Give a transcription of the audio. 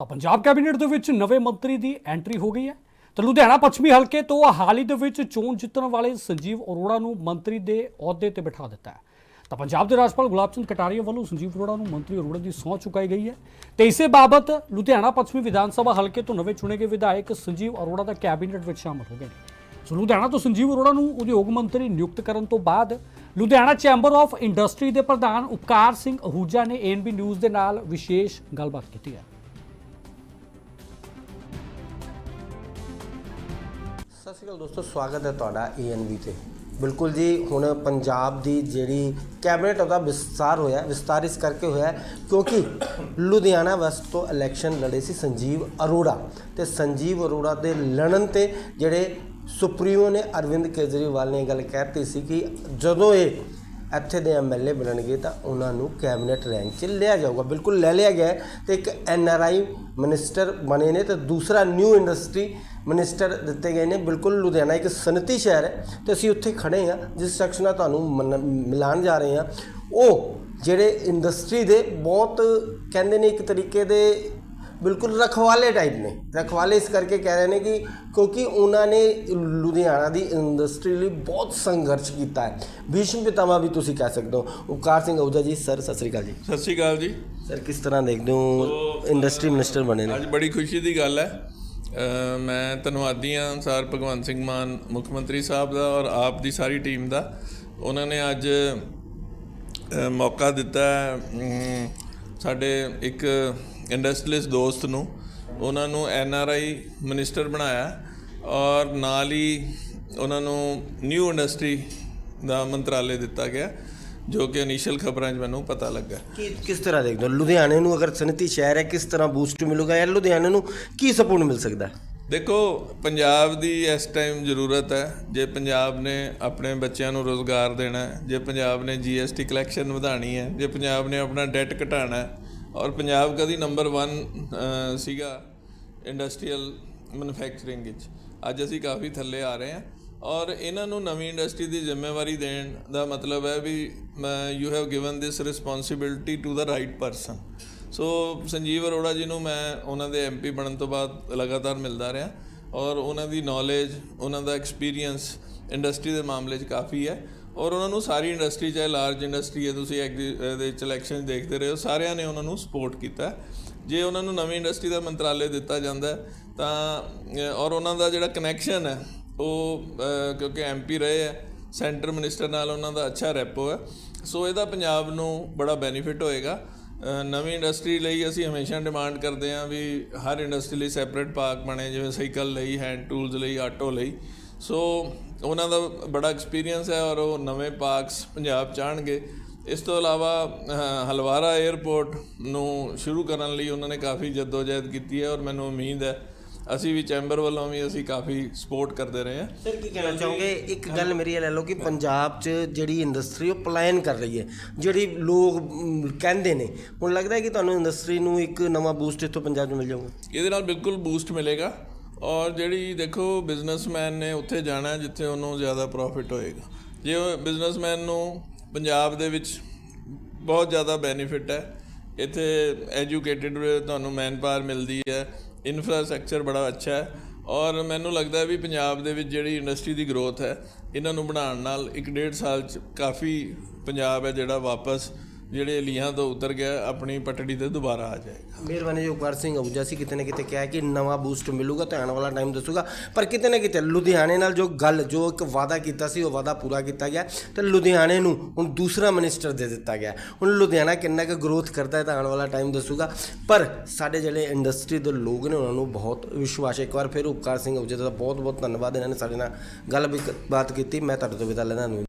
ਤਾਂ ਪੰਜਾਬ ਕੈਬਨਿਟ ਦੇ ਵਿੱਚ ਨਵੇਂ ਮੰਤਰੀ ਦੀ ਐਂਟਰੀ ਹੋ ਗਈ ਹੈ ਤਾਂ ਲੁਧਿਆਣਾ ਪੱਛਮੀ ਹਲਕੇ ਤੋਂ ਹਾਲ ਹੀ ਦੇ ਵਿੱਚ ਚੋਣ ਜਿੱਤਣ ਵਾਲੇ ਸੰਜੀਵ ਅਰੋੜਾ ਨੂੰ ਮੰਤਰੀ ਦੇ ਅਹੁਦੇ ਤੇ ਬਿਠਾ ਦਿੱਤਾ ਹੈ। ਤਾਂ ਪੰਜਾਬ ਦੇ ਰਾਜਪਾਲ ਗੁਲਾਬ ਚੰਦ ਕਟਾਰੀਆ ਵੱਲੋਂ ਸੰਜੀਵ ਅਰੋੜਾ ਨੂੰ ਮੰਤਰੀ ਅਰੋੜਾ ਦੀ ਸਹੁੰ ਚੁਕਾਈ ਗਈ ਹੈ ਤੇ ਇਸੇ ਬਾਬਤ ਲੁਧਿਆਣਾ ਪੱਛਮੀ ਵਿਧਾਨ ਸਭਾ ਹਲਕੇ ਤੋਂ ਨਵੇਂ ਚੁਣੇ ਗਏ ਵਿਧਾਇਕ ਸੰਜੀਵ ਅਰੋੜਾ ਦਾ ਕੈਬਨਿਟ ਵਿੱਚ ਸ਼ਾਮਲ ਹੋ ਗਏ ਨੇ। ਸੋ ਲੁਧਿਆਣਾ ਤੋਂ ਸੰਜੀਵ ਅਰੋੜਾ ਨੂੰ ਉਦਯੋਗ ਮੰਤਰੀ ਨਿਯੁਕਤ ਕਰਨ ਤੋਂ ਬਾਅਦ ਲੁਧਿਆਣਾ ਚੈਂਬਰ ਆਫ ਇੰਡਸਟਰੀ ਦੇ ਪ੍ਰਧਾਨ ਉਪਕਾਰ ਸਿੰਘ ਅਹੂਜਾ ਨੇ ਏਐਨਬੀ ਨਿਊਜ਼ ਦੇ ਨਾਲ ਵਿਸ਼ੇਸ਼ ਗੱਲਬਾਤ ਕੀਤੀ ਹੈ। ਸਤਿ ਸ਼੍ਰੀ ਅਕਾਲ ਦੋਸਤੋ, ਸਵਾਗਤ ਹੈ ਤੁਹਾਡਾ ਏਐਨਵੀ ਤੇ। ਬਿਲਕੁਲ ਜੀ, ਹੁਣ ਪੰਜਾਬ ਦੀ ਜਿਹੜੀ ਕੈਬਨਿਟ ਉਹਦਾ ਵਿਸਤਾਰ ਹੋਇਆ ਵਿਸਤਾਰ ਇਸ ਕਰਕੇ ਹੋਇਆ ਕਿਉਂਕਿ ਲੁਧਿਆਣਾ ਵੈਸਟ ਤੋਂ ਇਲੈਕਸ਼ਨ ਲੜੇ ਸੀ ਸੰਜੀਵ ਅਰੋੜਾ ਤੇ ਸੰਜੀਵ ਅਰੋੜਾ ਦੇ ਲੜਨ ਤੇ ਜਿਹੜੇ ਸੁਪਰੀਮੋ ਨੇ ਅਰਵਿੰਦ ਕੇਜਰੀਵਾਲ ਨੇ ਇਹ ਗੱਲ ਕਹਿਤੀ ਸੀ ਕਿ ਜਦੋਂ ਇਹ ਇੱਥੇ ਦੇ ਐਮਐਲਏ ਬਣਨਗੇ ਤਾਂ ਉਹਨਾਂ ਨੂੰ ਕੈਬਨਿਟ ਰੈਂਕ 'ਚ ਲਿਆ ਜਾਊਗਾ। ਬਿਲਕੁਲ ਲੈ ਲਿਆ ਗਿਆ ਹੈ ਤੇ ਇੱਕ ਐਨਆਰਆਈ ਮਿਨਿਸਟਰ ਬਣੇ ਨੇ ਤੇ ਦੂਸਰਾ ਨਿਊ ਇੰਡਸਟਰੀ ਮਿਨਿਸਟਰ ਦਿੱਤੇ ਗਏ ਨੇ। ਬਿਲਕੁਲ ਲੁਧਿਆਣਾ ਇੱਕ ਸਨਅਤੀ ਸ਼ਹਿਰ ਹੈ ਤੇ ਅਸੀਂ ਉੱਥੇ ਖੜੇ ਹਾਂ, ਜਿਸ ਸ਼ਖਸ ਨਾਲ ਤੁਹਾਨੂੰ ਮਨ- ਮਿਲਾਉਣ ਜਾ ਰਹੇ ਹਾਂ। ਉਹ ਜਿਹੜੇ ਇੰਡਸਟਰੀ ਦੇ ਬਹੁਤ ਕਹਿੰਦੇ ਨੇ ਇੱਕ ਤਰੀਕੇ ਦੇ ਬਿਲਕੁਲ ਰਖਵਾਲੇ ਟਾਈਪ ਨੇ। ਰਖਵਾਲੇ ਇਸ ਕਰਕੇ ਕਹਿ ਰਹੇ ਨੇ ਕਿ ਕਿਉਂਕਿ ਉਹਨਾਂ ਨੇ ਲੁਧਿਆਣਾ ਦੀ ਇੰਡਸਟਰੀ ਲਈ ਬਹੁਤ ਸੰਘਰਸ਼ ਕੀਤਾ ਹੈ। ਭੀਸ਼ਮ ਪਿਤਾਮਾ ਵੀ ਤੁਸੀਂ ਕਹਿ ਸਕਦੇ ਹੋ। ਉਪਕਾਰ ਸਿੰਘ ਅਹੂਜਾ ਜੀ ਸਰ ਸਤਿ ਸ੍ਰੀ ਅਕਾਲ ਜੀ। ਸਤਿ ਸ਼੍ਰੀ ਅਕਾਲ ਜੀ। ਸਰ ਕਿਸ ਤਰ੍ਹਾਂ ਦੇਖਦੇ ਹੋ? ਇੰਡਸਟਰੀ ਮਿਨਿਸਟਰ ਬਣੇ ਨੇ। ਅੱਜ ਬੜੀ ਖੁਸ਼ੀ ਦੀ ਗੱਲ ਹੈ। ਮੈਂ ਧੰਨਵਾਦੀ ਹਾਂ ਸਰ ਭਗਵੰਤ ਸਿੰਘ ਮਾਨ ਮੁੱਖ ਮੰਤਰੀ ਸਾਹਿਬ ਦਾ ਔਰ ਆਪ ਦੀ ਸਾਰੀ ਟੀਮ ਦਾ। ਉਹਨਾਂ ਨੇ ਅੱਜ ਮੌਕਾ ਦਿੱਤਾ ਸਾਡੇ ਇੱਕ ਇੰਡਸਟਰੀਅਲਿਸਟ ਦੋਸਤ ਨੂੰ, ਉਹਨਾਂ ਨੂੰ ਐਨ ਆਰ ਆਈ ਮਿਨਿਸਟਰ ਬਣਾਇਆ ਔਰ ਨਾਲ ਹੀ ਉਹਨਾਂ ਨੂੰ ਨਿਊ ਇੰਡਸਟਰੀ ਦਾ ਮੰਤਰਾਲੇ ਦਿੱਤਾ ਗਿਆ, ਜੋ ਕਿ ਇਨੀਸ਼ੀਅਲ ਖਬਰਾਂ 'ਚ ਮੈਨੂੰ ਪਤਾ ਲੱਗਾ। ਕੀ, ਕਿਸ ਤਰ੍ਹਾਂ ਦੇਖਦੇ ਹੋ? ਲੁਧਿਆਣੇ ਨੂੰ ਅਗਰ ਸਨਅਤੀ ਸ਼ਹਿਰ ਹੈ, ਕਿਸ ਤਰ੍ਹਾਂ ਬੂਸਟ ਮਿਲੂਗਾ ਜਾਂ ਲੁਧਿਆਣੇ ਨੂੰ ਕੀ ਸਪੋਰਟ ਮਿਲ ਸਕਦਾ? ਦੇਖੋ, ਪੰਜਾਬ ਦੀ ਇਸ ਟਾਈਮ ਜ਼ਰੂਰਤ ਹੈ, ਜੇ ਪੰਜਾਬ ਨੇ ਆਪਣੇ ਬੱਚਿਆਂ ਨੂੰ ਰੋਜ਼ਗਾਰ ਦੇਣਾ ਹੈ, ਜੇ ਪੰਜਾਬ ਨੇ ਜੀਐਸਟੀ ਕਲੈਕਸ਼ਨ ਵਧਾਣੀ ਹੈ, ਜੇ ਪੰਜਾਬ ਨੇ ਆਪਣਾ ਡੈਟ ਘਟਾਣਾ ਹੈ, ਔਰ ਪੰਜਾਬ ਕਦੀ ਨੰਬਰ 1 ਸੀਗਾ ਇੰਡਸਟਰੀਅਲ ਮੈਨੂਫੈਕਚਰਿੰਗ ਵਿੱਚ। ਅੱਜ ਅਸੀਂ ਕਾਫੀ ਥੱਲੇ ਆ ਰਹੇ ਹਾਂ, ਔਰ ਇਹਨਾਂ ਨੂੰ ਨਵੀਂ ਇੰਡਸਟਰੀ ਦੀ ਜ਼ਿੰਮੇਵਾਰੀ ਦੇਣ ਦਾ ਮਤਲਬ ਹੈ ਵੀ you have given this responsibility to the right person so Sanjeev Arora ji ਨੂੰ ਮੈਂ ਉਹਨਾਂ ਦੇ ਐਮਪੀ ਬਣਨ ਤੋਂ ਬਾਅਦ ਲਗਾਤਾਰ ਮਿਲਦਾ ਰਿਹਾ ਔਰ ਉਹਨਾਂ ਦੀ ਨੌਲੇਜ ਉਹਨਾਂ ਦਾ ਐਕਸਪੀਰੀਅੰਸ ਇੰਡਸਟਰੀ ਦੇ ਮਾਮਲੇ 'ਚ ਕਾਫੀ ਹੈ ਔਰ ਉਹਨਾਂ ਨੂੰ ਸਾਰੀ ਇੰਡਸਟਰੀ ਚਾਹੇ ਲਾਰਜ ਇੰਡਸਟਰੀ ਹੈ ਤੁਸੀਂ ਐਗਰੀ ਦੇ ਇਲੈਕਸ਼ਨ ਦੇਖਦੇ ਰਹੇ ਹੋ ਸਾਰਿਆਂ ਨੇ ਉਹਨਾਂ ਨੂੰ ਸਪੋਰਟ ਕੀਤਾ। ਜੇ ਉਹਨਾਂ ਨੂੰ ਨਵੀਂ ਇੰਡਸਟਰੀ ਦਾ ਮੰਤਰਾਲੇ ਦਿੱਤਾ ਜਾਂਦਾ ਤਾਂ ਔਰ ਉਹਨਾਂ ਦਾ ਜਿਹੜਾ ਕਨੈਕਸ਼ਨ ਹੈ ਉਹ ਅ, ਕਿਉਂਕਿ ਐਮਪੀ ਰਹੇ ਹੈ ਸੈਂਟਰ ਮਿਨਿਸਟਰ ਨਾਲ ਉਹਨਾਂ ਦਾ ਅੱਛਾ ਰੈਪੋ ਹੈ ਸੋ ਇਹਦਾ ਪੰਜਾਬ ਨੂੰ ਬੜਾ ਬੈਨੀਫਿਟ ਹੋਏਗਾ। ਨਵੀਂ ਇੰਡਸਟਰੀ ਲਈ ਅਸੀਂ ਹਮੇਸ਼ਾ ਡਿਮਾਂਡ ਕਰਦੇ ਹਾਂ ਵੀ ਹਰ ਇੰਡਸਟਰੀ ਲਈ ਸੈਪਰੇਟ ਪਾਰਕ ਬਣੇ, ਜਿਵੇਂ ਸਾਈਕਲ ਲਈ ਹੈਂਡ ਟੂਲਸ ਲਈ, ਆਟੋ ਲਈ। ਸੋ ਉਹਨਾਂ ਦਾ ਬੜਾ ਐਕਸਪੀਰੀਅੰਸ ਹੈ ਔਰ ਉਹ ਨਵੇਂ ਪਾਰਕਸ ਪੰਜਾਬ ਚਾਹਣਗੇ ਇਸ ਤੋਂ ਇਲਾਵਾ ਹਲਵਾਰਾ 에ਅਰਪੋਰਟ ਨੂੰ ਸ਼ੁਰੂ ਕਰਨ ਲਈ ਉਹਨਾਂ ਨੇ ਕਾਫੀ ਜਦੋਜਹਿਦ ਕੀਤੀ ਹੈ ਔਰ ਮੈਨੂੰ ਉਮੀਦ ਹੈ ਅਸੀਂ ਵੀ ਚੈਂਬਰ ਵੱਲੋਂ ਵੀ ਅਸੀਂ ਕਾਫੀ ਸਪੋਰਟ ਕਰਦੇ ਰਹੇ ਹਾਂ। ਸਰ ਕੀ ਕਹਿਣਾ ਚਾਹੋਗੇ? ਇੱਕ ਗੱਲ ਮੇਰੀ ਇਹ ਲੈ ਲਓ ਕਿ ਪੰਜਾਬ 'ਚ ਜਿਹੜੀ ਇੰਡਸਟਰੀ ਉਹ ਪਲਾਇਨ ਕਰ ਰਹੀ ਹੈ ਜਿਹੜੀ ਲੋਕ ਕਹਿੰਦੇ ਨੇ। ਹੁਣ ਲੱਗਦਾ ਹੈ ਕਿ ਤੁਹਾਨੂੰ ਇੰਡਸਟਰੀ ਨੂੰ ਇੱਕ ਨਵਾਂ ਬੂਸਟ ਇੱਥੋਂ ਪੰਜਾਬ 'ਚ ਮਿਲ ਜਾਊਗਾ। ਇਹਦੇ ਨਾਲ ਬਿਲਕੁਲ ਬੂਸਟ ਮਿਲੇਗਾ ਔਰ ਜਿਹੜੀ ਦੇਖੋ ਬਿਜ਼ਨਸਮੈਨ ਨੇ ਉੱਥੇ ਜਾਣਾ ਜਿੱਥੇ ਉਹਨੂੰ ਜ਼ਿਆਦਾ ਪ੍ਰੋਫਿਟ ਹੋਏਗਾ। ਜੇ ਉਹ ਬਿਜ਼ਨਸਮੈਨ ਨੂੰ ਪੰਜਾਬ ਦੇ ਵਿੱਚ ਬਹੁਤ ਜ਼ਿਆਦਾ ਬੈਨੀਫਿਟ ਹੈ ਇੱਥੇ ਐਜੂਕੇਟਿਡ ਤੁਹਾਨੂੰ ਮੈਨਪਾਵਰ ਮਿਲਦੀ ਹੈ ਇਨਫਰਾਸਟ੍ਰਕਚਰ ਬੜਾ ਅੱਛਾ ਹੈ ਔਰ ਮੈਨੂੰ ਲੱਗਦਾ ਹੈ ਵੀ ਪੰਜਾਬ ਦੇ ਵਿੱਚ ਜਿਹੜੀ ਇੰਡਸਟਰੀ ਦੀ ਗਰੋਥ ਹੈ, ਇਹਨਾਂ ਨੂੰ ਬਣਾਉਣ ਨਾਲ ਇੱਕ ਡੇਢ ਸਾਲ ਚ ਕਾਫੀ ਪੰਜਾਬ ਹੈ ਜਿਹੜਾ ਵਾਪਸ ਜਿਹੜੇ ਲੀਹਾਂ ਤੋਂ ਉਤਰ ਗਿਆ, ਆਪਣੀ ਪਟੜੀ ਤੇ ਦੁਬਾਰਾ ਆ ਜਾਏਗਾ। ਮਿਹਰਬਾਨੀ ਜੀ, ਉਪਕਾਰ ਸਿੰਘ ਅਹੂਜਾ ਸੀ, ਕਿਤੇ ਨਾ ਕਿਤੇ ਕਿਹਾ ਕਿ ਨਵਾਂ ਬੂਸਟ ਮਿਲੂਗਾ ਤੇ ਆਉਣ ਵਾਲਾ ਟਾਈਮ ਦੱਸੂਗਾ। ਪਰ ਕਿਤੇ ਨਾ ਕਿਤੇ ਲੁਧਿਆਣੇ ਨਾਲ ਜੋ ਗੱਲ, ਜੋ ਇੱਕ ਵਾਅਦਾ ਕੀਤਾ ਸੀ, ਉਹ ਵਾਅਦਾ ਪੂਰਾ ਕੀਤਾ ਗਿਆ। ਤੇ ਲੁਧਿਆਣੇ ਨੂੰ ਹੁਣ ਦੂਸਰਾ ਮਿਨਿਸਟਰ ਦੇ ਦਿੱਤਾ ਗਿਆ। ਹੁਣ ਲੁਧਿਆਣਾ ਕਿੰਨਾ ਕੁ ਗਰੋਥ ਕਰਦਾ ਹੈ ਤਾਂ ਆਉਣ ਵਾਲਾ ਟਾਈਮ ਦੱਸੂਗਾ। ਪਰ ਸਾਡੇ ਜਿਹੜੇ ਇੰਡਸਟਰੀ ਦੇ ਲੋਕ ਨੇ, ਉਹਨਾਂ ਨੂੰ ਬਹੁਤ ਵਿਸ਼ਵਾਸ ਹੈ। ਇੱਕ ਵਾਰ ਫਿਰ ਉਪਕਾਰ ਸਿੰਘ ਅਹੂਜਾ ਦਾ ਬਹੁਤ ਬਹੁਤ ਧੰਨਵਾਦ। ਇਹਨਾਂ ਨੇ ਸਾਡੇ ਨਾਲ ਗੱਲ ਵੀ ਬਾਤ ਕੀਤੀ। ਮੈਂ ਤੁਹਾਡੇ ਤੋਂ ਵਿਦਾ ਲੈਂਦਾ ਨੂੰ